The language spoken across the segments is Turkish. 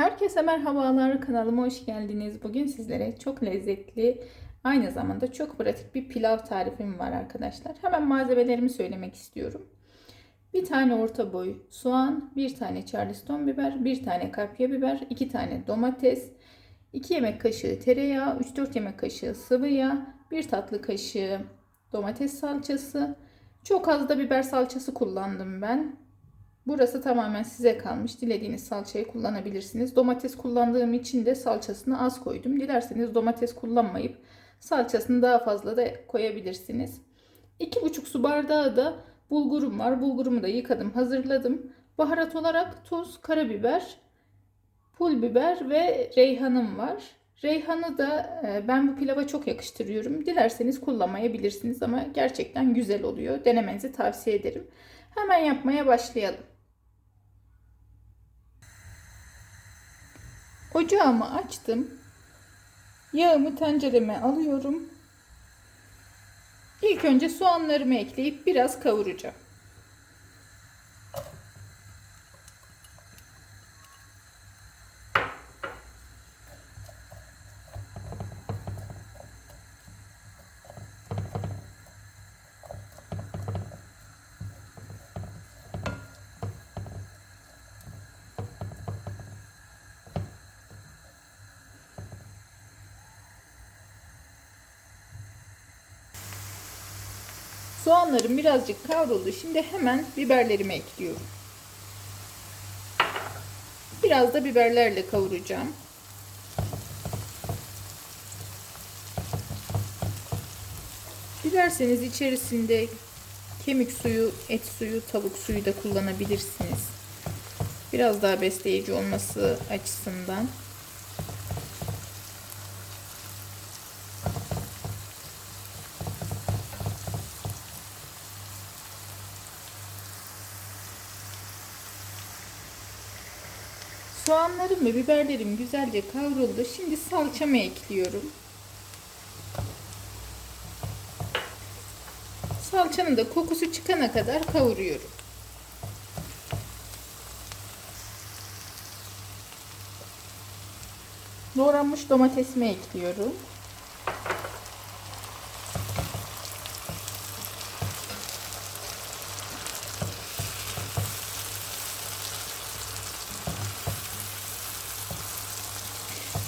Herkese merhabalar kanalıma hoş geldiniz. Bugün sizlere çok lezzetli aynı zamanda çok pratik bir pilav tarifim var arkadaşlar. Hemen malzemelerimi söylemek istiyorum. Bir tane orta boy soğan, bir tane charleston biber, bir tane kapya biber, iki tane domates, 2 yemek kaşığı tereyağı, 3-4 yemek kaşığı sıvı yağ, 1 tatlı kaşığı domates salçası, çok az da biber salçası kullandım ben. Burası tamamen size kalmış. Dilediğiniz salçayı kullanabilirsiniz. Domates kullandığım için de salçasını az koydum. Dilerseniz domates kullanmayıp salçasını daha fazla da koyabilirsiniz. 2,5 su bardağı da bulgurum var. Bulgurumu da yıkadım, hazırladım. Baharat olarak tuz, karabiber, pul biber ve reyhanım var. Reyhanı da e, ben bu pilava çok yakıştırıyorum. Dilerseniz kullanmayabilirsiniz ama gerçekten güzel oluyor. Denemenizi tavsiye ederim. Hemen yapmaya başlayalım. Ocağımı açtım. Yağımı tencereme alıyorum. İlk önce soğanlarımı ekleyip biraz kavuracağım. Soğanlarım birazcık kavruldu. Şimdi hemen biberlerimi ekliyorum. Biraz da biberlerle kavuracağım. Dilerseniz içerisinde kemik suyu, et suyu, tavuk suyu da kullanabilirsiniz. Biraz daha besleyici olması açısından. Soğanlarım ve biberlerim güzelce kavruldu. Şimdi salçamı ekliyorum. Salçanın da kokusu çıkana kadar kavuruyorum. Doğranmış domatesimi ekliyorum.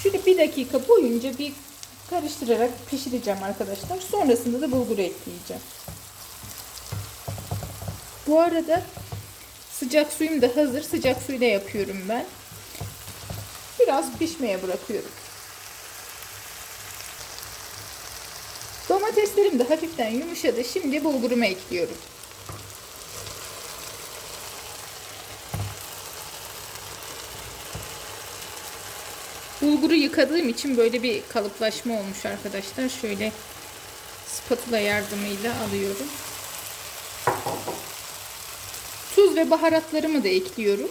Şöyle bir dakika boyunca bir karıştırarak pişireceğim arkadaşlar. Sonrasında da bulgur ekleyeceğim. Bu arada sıcak suyum da hazır. Sıcak suyla yapıyorum ben. Biraz pişmeye bırakıyorum. Domateslerim de hafiften yumuşadı. Şimdi bulgurumu ekliyorum. Bulguru yıkadığım için böyle bir kalıplaşma olmuş arkadaşlar. Şöyle spatula yardımıyla alıyorum. Tuz ve baharatlarımı da ekliyorum.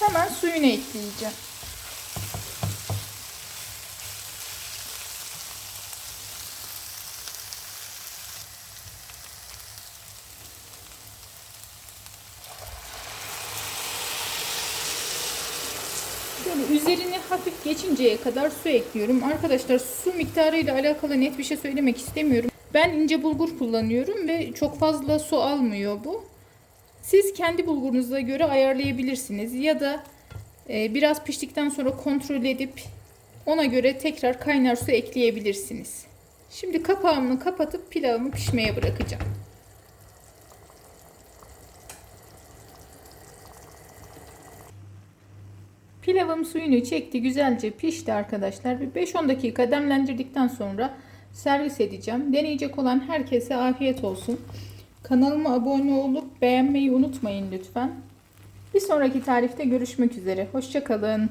Hemen suyunu ekleyeceğim. Şöyle üzerini hafif geçinceye kadar su ekliyorum. Arkadaşlar su miktarıyla alakalı net bir şey söylemek istemiyorum. Ben ince bulgur kullanıyorum ve çok fazla su almıyor bu. Siz kendi bulgurunuza göre ayarlayabilirsiniz ya da e, biraz piştikten sonra kontrol edip ona göre tekrar kaynar su ekleyebilirsiniz. Şimdi kapağımı kapatıp pilavımı pişmeye bırakacağım. Pilavım suyunu çekti, güzelce pişti arkadaşlar. Bir 5-10 dakika demlendirdikten sonra servis edeceğim. Deneyecek olan herkese afiyet olsun. Kanalıma abone olup beğenmeyi unutmayın lütfen. Bir sonraki tarifte görüşmek üzere. Hoşçakalın.